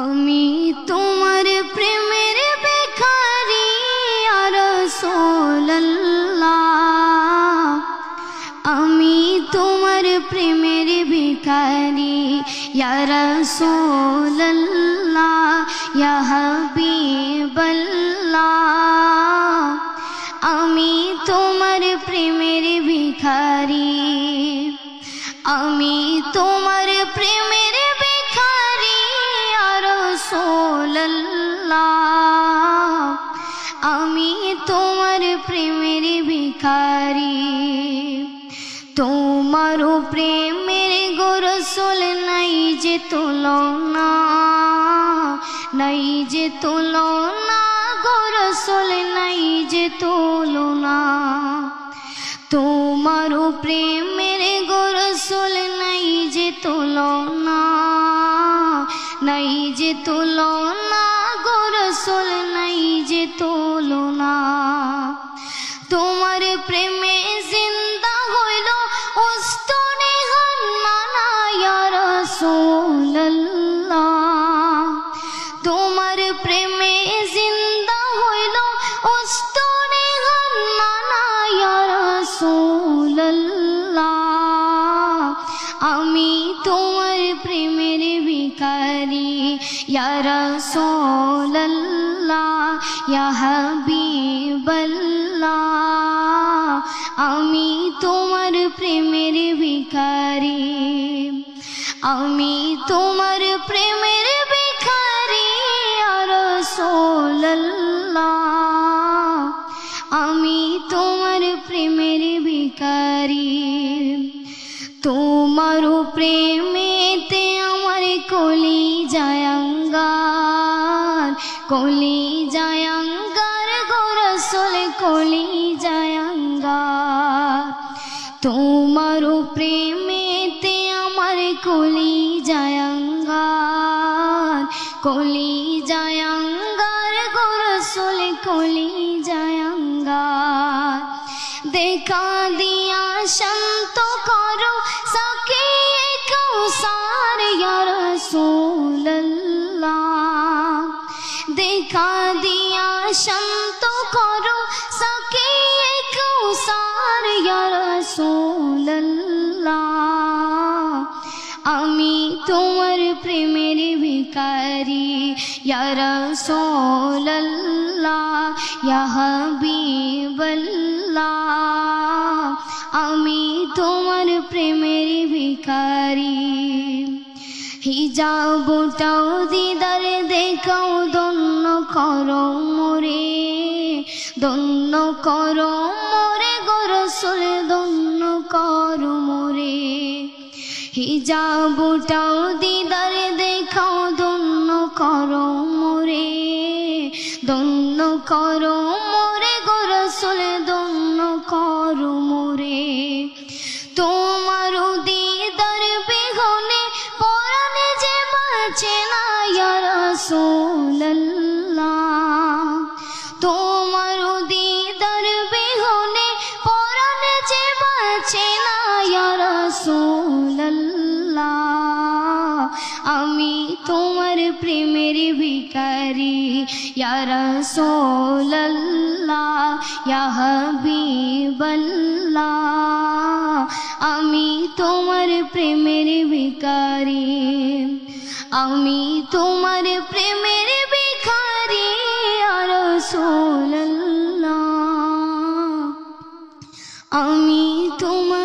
আমি তোমার প্রেমের বেখারি আর আমি তোমার প্রেমের ভিখারি ইয়ারা সোল্লাহ হাবিবাল্লাহ। আমি তোমার প্রেমের ভিখারি, আমি তোমার আমি তোমার প্রেমের ভিখারি। তোমারও প্রেমের গোরসল নাই যে তুলনা, নাই যে তুলনা, গোরসল নাই যে তুলনা। তোমারও প্রেমের গোরসল নাই যে তুলনা, নাই যে তুলনা আমি তোমার প্রেমের ভিখারি ইয়া রাসূলুল্লাহ ইয়া হাবিবাল্লাহ আমি তোমার প্রেমের ভিখারি আমি তোমার প্রেমের প্রেমেতে আমার কলি জায়াঙ্গার কলি জায়াঙ্গার গোরসল কলি জায়াঙ্গার তোমার প্রেমেতে আমার কলি জায়াঙ্গার কলি জায়াঙ্গার গোরসল কলি জায়াঙ্গার দেখা দিয়া শান্ত করো দেখা দিয়া শান্ত করো সকে কৌসার ইয়া রাসূলুল্লাহ আমি তোমার প্রেমের ভিখারি ইয়া রাসূলুল্লাহ ইয়া হাবিবাল্লাহ আমি তোমার প্রেমের ভিখারি হিজাবটাও দিদার দেখাও দন্য করো মোরে দন্য করো মোরে, গরসুল দন্য করো মোরে। হিজাবটাও দিদার দেখাও দন্য করো মোরে দন্য করো মোরে, গরসুল দন্য করো মোরে। তোমার দিদার তোমার দিদার বিহনে পরাণে যে বাঁচে না রাসূলুল্লাহ। আমি তোমার প্রেমের ভিখারি রাসূলুল্লাহ, ইয়া হাবিবাল্লাহ। আমি তোমার প্রেমের ভিখারি, আমি তোমার প্রেমের আমি তোমার